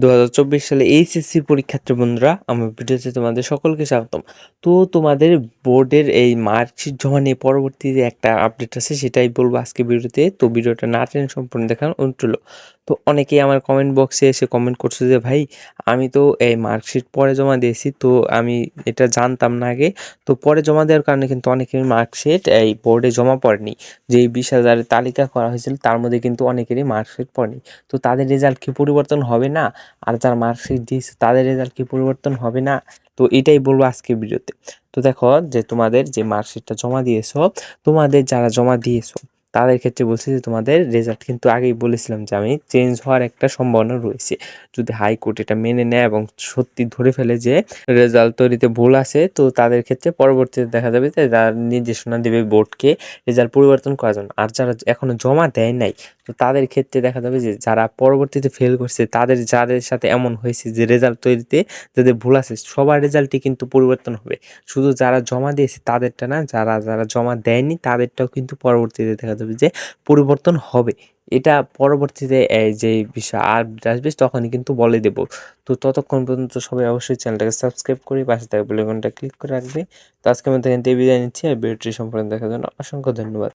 দু হাজার চব্বিশ সালে এইচএসসি পরীক্ষার্থী বন্ধুরা, আমার ভিডিওতে তোমাদের সকলকে স্বাগতম তো তোমাদের বোর্ডের এই মার্কশিট জমা নিয়ে পরবর্তীতে একটা আপডেট আছে, সেটাই বলব আজকে ভিডিওতে তো ভিডিওটা না টেনে সম্পূর্ণ দেখার অনুরোধ। তো অনেকেই আমার কমেন্ট বক্সে এসে কমেন্ট করছে যে, ভাই, আমি তো এই মার্কশিট পরে জমা দিয়েছি, তো আমি এটা জানতাম না আগে। তো পরে জমা দেওয়ার কারণে কিন্তু অনেকের মার্কশিট এই বোর্ডে জমা পড়েনি। যে বিশ হাজারের তালিকা করা হয়েছিল, তার মধ্যে কিন্তু অনেকেরই মার্কশিট পড়েনি। তো তাদের রেজাল্ট কি পরিবর্তন হবে না? আর যারা মার্কশিট দিয়েছে, তাদের রেজাল্ট কি পরিবর্তন হবে না? তো এটাই বলব আজকে ভিডিওতে তো। দেখো যে, তোমাদের যে মার্কশিটটা জমা দিয়েছ, তোমাদের যারা জমা দিয়েছ তাদের ক্ষেত্রে বলছি যে, তোমাদের রেজাল্ট কিন্তু আগেই বলেছিলাম যে, আমি চেঞ্জ হওয়ার একটা সম্ভাবনা রয়েছে। যদি হাইকোর্ট এটা মেনে নেয় এবং সত্যি ধরে ফেলে যে রেজাল্ট তৈরিতে ভুল আছে, তো তাদের ক্ষেত্রে পরবর্তীতে দেখা যাবে যে যারা নির্দেশনা দেবে বোর্ডকে রেজাল্ট পরিবর্তন করার জন্য। আর যারা এখনও জমা দেয় নাই, তো তাদের ক্ষেত্রে দেখা যাবে যে, যারা পরবর্তীতে ফেল করছে, তাদের যাদের সাথে এমন হয়েছে যে রেজাল্ট তৈরিতে যাদের ভুল আছে, সবার রেজাল্টই কিন্তু পরিবর্তন হবে। শুধু যারা জমা দিয়েছে, তাদেরটা না, যারা যারা জমা দেয়নি, তাদেরটাও কিন্তু পরবর্তীতে দেখা যাবে যে পরিবর্তন হবে। এটা পরবর্তীতে যে বিষয় আর আসবে তখনই কিন্তু বলে দেব। তো ততক্ষণ পর্যন্ত সবাই অবশ্যই চ্যানেলটাকে সাবস্ক্রাইব করে পাশে থাকা বেলকনটা ক্লিক করে রাখবে। তো আজকে আমি থেকে বিদায় নিচ্ছি। আর ভিডিওটি সম্পূর্ণ দেখার জন্য অসংখ্য ধন্যবাদ।